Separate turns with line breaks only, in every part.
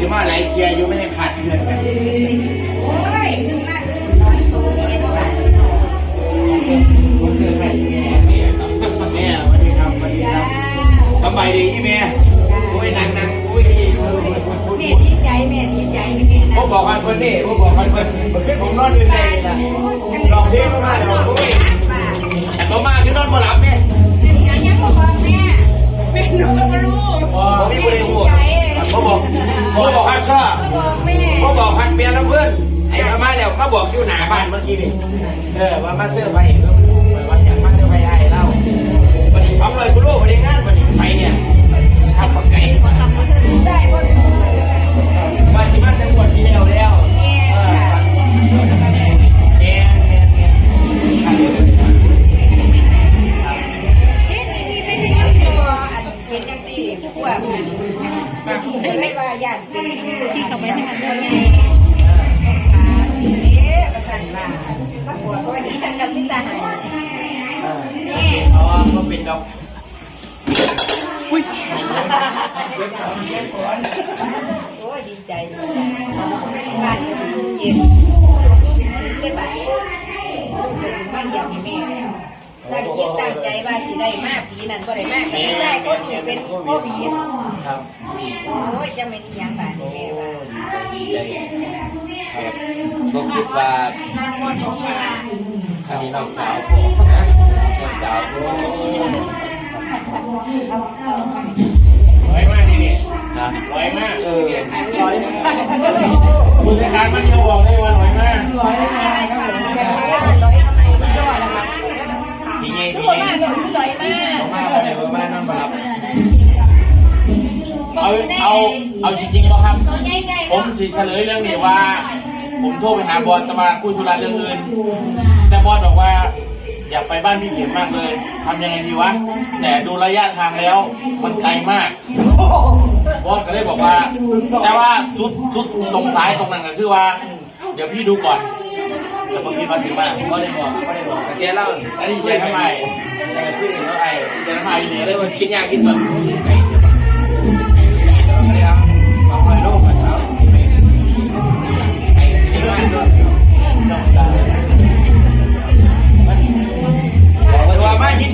สิมาหลายเทียอยู่ไม่ให้ขาดเทือนกัน
โอ้ยถึงละร้อยโตเลยเท่าไหร่
ก็คือให้แม่
แม่ครั
บแม่สวัสดีครับสวัสดีครับสบายดีที่แม่
โอ้ยหนัง
หนังโอ้ยแม่ด
ีใจแม่ดีใจแม่ผมบอ
กว่าคนนี่ผมบอกว่าคนผมขึ้นผมนอนอยู่ในนะ
ลองเที่ยวมาเลยโอ้ย
แต่ก็มาขึ้นนอนมาหลับเนี่ย
ยังยังบอกแม่เป็นหนูก็รู้
โอ้ยไม่
ได้บอก
ขาบอกเขา
บอกฮัทชอบ
บอกแม่เขาบอก
ฮัทเมียแล้วเพื่อนไอ้มาแล้วมาบอกอยู่หน้าบ้านเมื่อกี้นี่เออว่ามาเสื้อไปว่าอยากมาเสื้อไปไอ้เล่าวันนี้สองเลยคุณลูกวันนี้งานวันนี้ไปเนี่ยทำปักไก่
ได้คน
มาสิมันทั้งหมดที่แล้วแล้ว
เอ
อ ก็เป็นดอก
โอ้ยดีใจดีใจบ้านก็สุขเย็นเป็นแบบบ้านอย่างแม่
ตั้งคิดตั้งใจ
ว่าสิได้มากปีนั้นก็ได้มากปีได้ก็นี่เป็นโควิด
ครับ
โอ้ยจะไม่ดีอย่างบ้านแม่ว่า
น
ก็คิดว่าอันนี้น้องสาวผมนะ น้องสาวผม
เอาเอา
ร้อยมากนี่
นะ
ร้อยมาก
เออร้อ
ยมากคุณจัดการมันยังบอกได้ว่าร้อยมาก
ร้อยละร้อยร้อยทำไมไม่ยอดละคะทีนี้ทุทีกคนนี้มาร้อยมากมา
อะไรมานั่นมารับ
เอาเอาเอาจริงๆป่ะครับ ผมสิเฉลยเรื่องนี้ว่า ผมโทรไปหาบอลตะมาคุยธุระเรื่องอื่นแต่บอลบอกว่า อยากไปบ้านพี่เขียนมากเลยทำยังไงดีวะแต่ดูระยะทางแล้วมันไกลมากบอสก็เลยบอกว่า
แต่ว่
าสุดสุดตรงซ้ายตรงนั้นก็คือว่า เดี๋ยวพี่ดูก่อนแต่บางทีมาถึงมา
ก็ได้บอกก็ได้บอกแต่แกเล่า
อันนี้เจทำไม
แต่พี่เห็นแล้วไอ้
เจทำไมเนี่ยเลยว่าคิ
ดยากคิดก่อนไอ้เดี๋ยวไอ้เดี๋ยวไม่ได้เอาเอาไปโลกกันแล้ว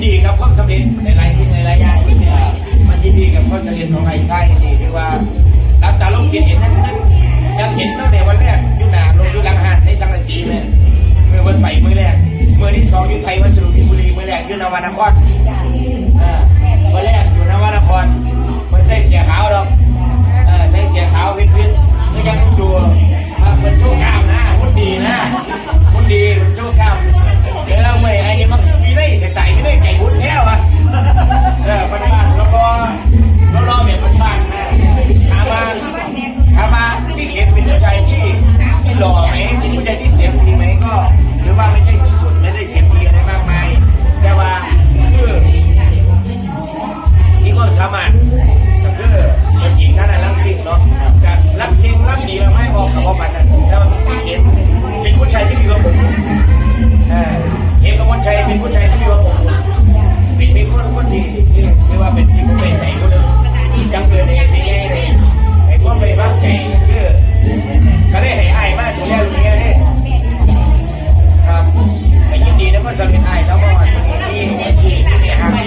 ดีกับความสำเร็จในหลายสิ่งในหลายอย่างที่มันยินดีกับความสำเร็จของไอ้ไส้ดีที่ว่ารับตาลงกินเห็นนั้นยังเห็นตั้งแต่วันแรกยุนาลงยุลังหานในสังกะสีเลยเมื่อวันไปมือแรกเมื่อที่สองยู่ไทยวัสดุมินบุรีเมื่อแรกยู่นวนครอ่า
มือแรก
อยู่นวนครมันใช่เสียขาวหรอกใช่เสียขาววินวินก็ยังดู เป็นคนคนที่ที่ที่ว่าเป็นที่ผมเป็นใจคนหนึงจังเกิดในที่นี้เลยไอ้คนไปบ้างใจคือก็ได้ให้อายมากดูแลดูแลเนี่ยครับไอ้ยินดีนะเมื่อสมิทายแล้วก็ที่ที่ที่ที่มีหางที่ยครับ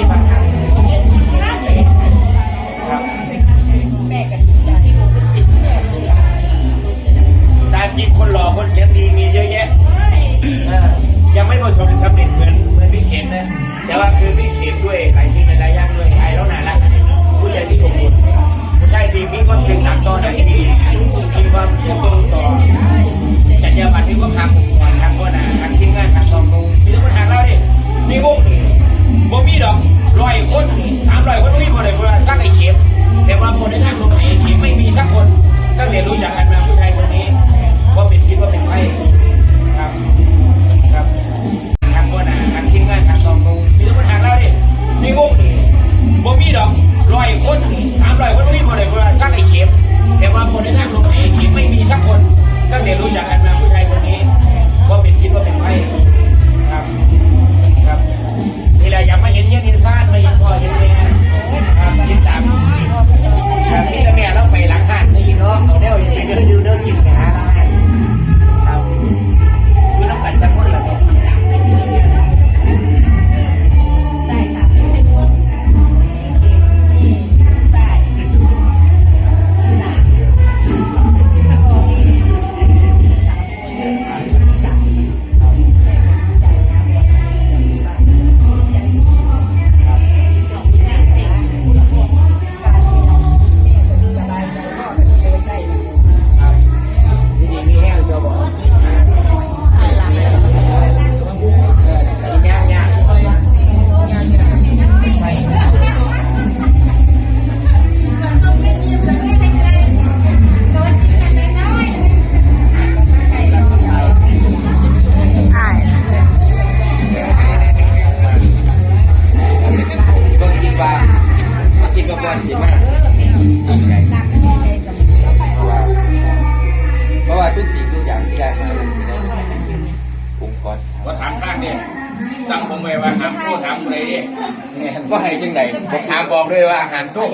เนี่ยว่าให้จังไดผมถามบอก
ด้วยว่าอาหารโทษ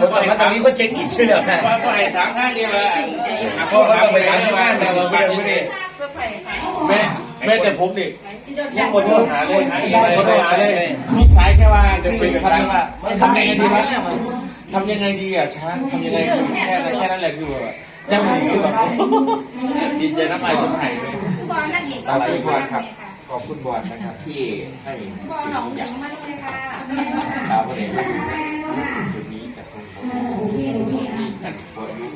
ผมว่ามันตอนนี้ก็เช็คอินชื่อแล้วนะว่าก็
ให้ถามทางเนี่ยว่าหามโทพ่อษก็ถามต้องไปอะไรถามที่บ้านนะว่าไม่ได้ไม่ได้
เสื้อผ้าค่ะ
แม่แม่แต่ผมนี่ยังคนโทรหาเลยคนโทรหาเลยลูกชายแค่ว่าจะคุยกับช้างว่าทำยังไงดีวะทำยังไงดีอะช้างทำยังไงดีแค่นั้นแค่นั้นแหละคือแบบยังไม่ถึงแบบดีใจน้ำลายคนไทยเลยบอลนั่งเห็น
ตามที่บอลครับข อบคุณบอลนะครับที่ให้บอลหนองหญิงมาเลยค่ะดาวประเด็นจุดนี้จากคนผมที่กันพออายุ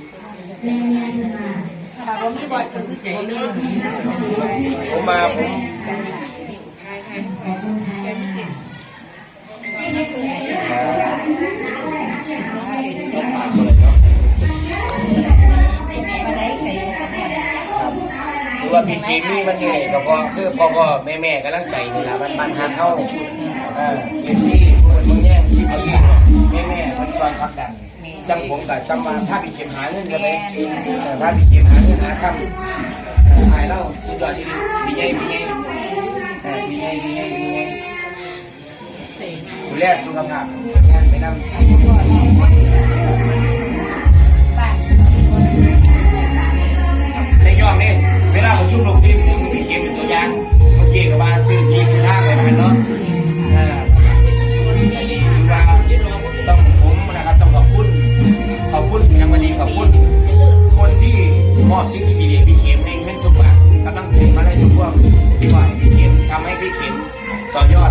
ค่ะว่ามีบอลก็คือสิบ่มีผมมาผม
คือว่าพี่คีมี่มันไงก็พอคือพ่อพ่อแม่แม่กำลังใจนี่ละมันมันหาเข้าเออเอซี่คนมึงเนี่ยที่ซีแม่แม่มันซอยพักดัน
จัง
ผมกับจังมาถ้าพี่เข็มหาเงินกันเลยถ้าพี่เข็มหาเงินหาคำหายเล่าสุดยอดดีดีไงดีไงดีไงดีไงดีไงดูแลสุขภาพงานไปนั่ง มอบสิ่งดีๆพี่เข็มในเงินทุกบาทกำลังเใจมาได้ทุกวันพี่บอยพี่เข็มทำให้พี่เข็มต่อยอด